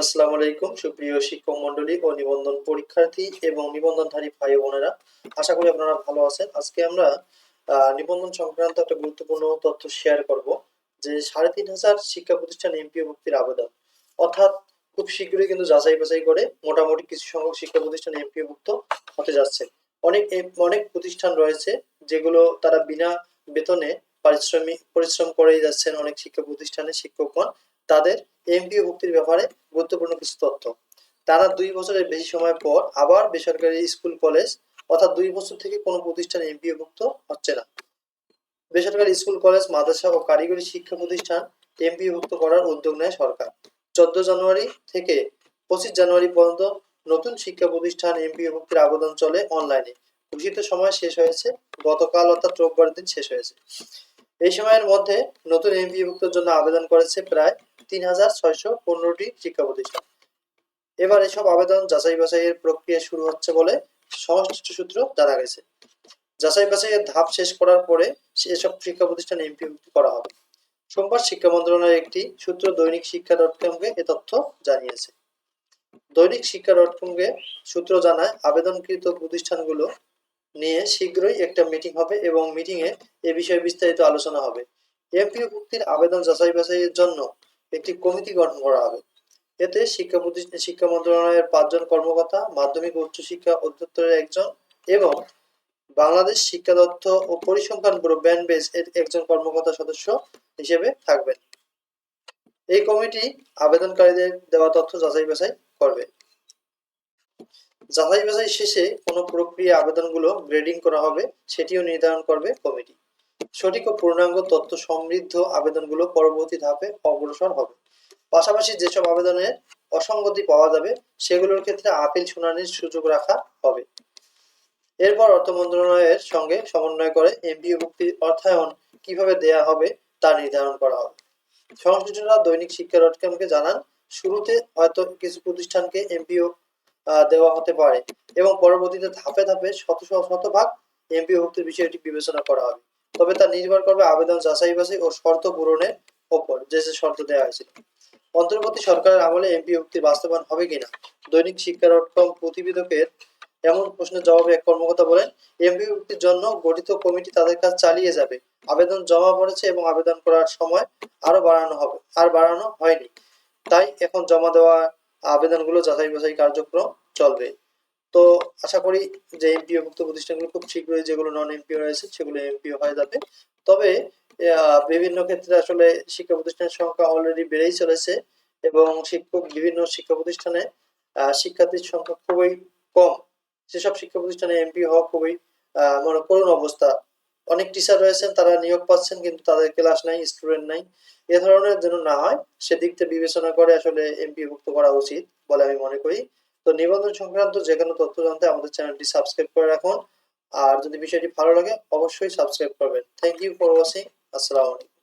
আসসালামু আলাইকুম। সুপ্রিয় শিক্ষক মন্ডলী ও নিবন্ধন পরীক্ষার্থী এবং নিবন্ধনধারী ভাই বোনেরা, আশা করি আপনারা ভালো আছেন। আজকে আমরা নিবন্ধন সংক্রান্ত একটা গুরুত্বপূর্ণ তথ্য শেয়ার করব, যে সাড়ে তিন হাজার শিক্ষা প্রতিষ্ঠান এমপিও আবেদন। অর্থাৎ খুব শীঘ্রই কিন্তু যাচাই বাছাই করে মোটামুটি কিছু সংখ্যক শিক্ষা প্রতিষ্ঠান এমপিও ভুক্ত হতে যাচ্ছে। অনেক অনেক প্রতিষ্ঠান রয়েছে যেগুলো তারা বিনা বেতনে পারিশ্রমিক পরিশ্রম করেই যাচ্ছেন অনেক শিক্ষা প্রতিষ্ঠানের শিক্ষকগণ তাদের এমপিও ভুক্তির ব্যাপারে গুরুত্বপূর্ণ কিছু তথ্য। তারা দুই বছরের বেশি সময় পর আবার বেসরকারি স্কুল, কলেজ অর্থাৎ দুই বছর থেকে কোনো প্রতিষ্ঠান এমপিও ভুক্ত হচ্ছে না। বেসরকারি স্কুল, কলেজ, মাদ্রাসা ও কারিগরি শিক্ষা প্রতিষ্ঠান এমপিও ভুক্ত করার উদ্যোগ নেয় সরকার। চোদ্দ জানুয়ারি থেকে পঁচিশ জানুয়ারি পর্যন্ত নতুন শিক্ষা প্রতিষ্ঠান এমপিও ভুক্তির আবেদন চলে অনলাইনে। ঘোষিত সময় শেষ হয়েছে। গতকাল অর্থাৎ রোববার দিন শেষ হয়েছে। এই সময়ের মধ্যে নতুন এমপিও ভুক্তের জন্য আবেদন করেছে প্রায় তিন হাজার ছয়শো পনেরোটি শিক্ষা প্রতিষ্ঠান এবার এসব আবেদন যাচাই বাছাইয়ের প্রক্রিয়া শুরু হচ্ছে বলে সংশ্লিষ্ট সূত্র জানা গেছে। যাচাই বাছাইয়ের ধাপ শেষ করার পরে এসব শিক্ষা প্রতিষ্ঠান করা হবে। সোমবার শিক্ষা মন্ত্রণালয়ের একটি সূত্র দৈনিক শিক্ষা ডট কমকে এ তথ্য জানিয়েছে। দৈনিক শিক্ষা ডট কমকে সূত্র জানায়, আবেদনকৃত প্রতিষ্ঠানগুলো নিয়ে শীঘ্রই একটা মিটিং হবে এবং মিটিং এ এ বিষয়ে বিস্তারিত আলোচনা হবে। এমপিও ভুক্তির আবেদন যাচাই বাছাইয়ের জন্য একটি কমিটি গঠন করা হবে। এতে শিক্ষা প্রতিষ্ঠান শিক্ষা মন্ত্রণালয়ের পাঁচজন কর্মকর্তা, মাধ্যমিক উচ্চশিক্ষা অধিদপ্তরের একজন এবং বাংলাদেশ শিক্ষা তথ্য ও পরিসংখ্যান ব্যুরো ব্যানবেজ এর একজন কর্মকর্তা সদস্য হিসেবে থাকবেন। এই কমিটি আবেদনকারীদের দেওয়া তথ্য যাচাই বাছাই করবে। যাচাই বাছাই শেষে কোনো প্রক্রিয়া আবেদনগুলো গ্রেডিং করা হবে, সেটিও নির্ধারণ করবে কমিটি। সঠিক ও পূর্ণাঙ্গ তথ্য সমৃদ্ধ আবেদনগুলো পরবর্তী ধাপে অগ্রসর হবে। পাশাপাশি যেসব আবেদনের অসঙ্গতি পাওয়া যাবে, সেগুলোর ক্ষেত্রে আপিল শুনানির সুযোগ রাখা হবে। এরপর অর্থ মন্ত্রণালয়ের সঙ্গে সমন্বয় করে এমপিও ভুক্তির অর্থায়ন কীভাবে দেয়া হবে তা নির্ধারণ করা হবে। সংশ্লিষ্টরা দৈনিক শিক্ষা ডট কমকে জানান, শুরুতে হয়তো কিছু প্রতিষ্ঠানকে এমপিও দেওয়া হতে পারে এবং পরবর্তীতে ধাপে ধাপে শত শত শতভাগ এমপিও ভুক্তির বিষয়টি বিবেচনা করা হবে। তবে তা নির্ভর করবে আবেদন যাচাই বাছাই ও শর্ত পূরণের ওপর, যে শর্ত দেওয়া হয়েছিল অন্তর্বর্তী সরকারের আমলে এমপি ভুক্তির বাস্তবায়ন হবে কিনা? দৈনিক শিক্ষা ডট কম প্রতিবেদকের এমন প্রশ্নের জবাবে এক কর্মকর্তা বলেন, এমপি উক্তির জন্য গঠিত কমিটি তাদের কাজ চালিয়ে যাবে। আবেদন জমা পড়েছে এবং আবেদন করার সময় আরও বাড়ানো হবে, আর বাড়ানো হয়নি। তাই এখন জমা দেওয়া আবেদনগুলো যাচাই বাছাই কার্যক্রম চলবে। তো আশা করি যে এমপিও ভুক্ত প্রতিষ্ঠানগুলো খুব শীঘ্রই যেগুলো নন এমপিও রয়েছে, সেগুলো এমপিও হয়ে যাবে। তবে বিভিন্ন ক্ষেত্রে আসলে শিক্ষা প্রতিষ্ঠানের সংখ্যা অলরেডি বেড়েই চলেছে এবং শিক্ষক, বিভিন্ন শিক্ষা প্রতিষ্ঠানে শিক্ষার্থীর সংখ্যা খুবই কম। সেসব শিক্ষা প্রতিষ্ঠানে এমপি হওয়া খুবই মনে করুন অবস্থা। অনেক টিচার রয়েছেন, তারা নিয়োগ পাচ্ছেন, কিন্তু তাদের ক্লাস নাই স্টুডেন্ট নাই। এ ধরনের যেন না হয়, সেদিক থেকে বিবেচনা করে আসলে এমপি ভুক্ত করা উচিত বলে আমি মনে করি। তো নিবন্ধন সংক্রান্ত যে কোনো তথ্য জানতে আমাদের চ্যানেলটি সাবস্ক্রাইব করে রাখুন। আর যদি বিষয়টি ভালো লাগে, অবশ্যই সাবস্ক্রাইব করবেন। থ্যাংক ইউ ফর ওয়াচিং আসসালামু আলাইকুম।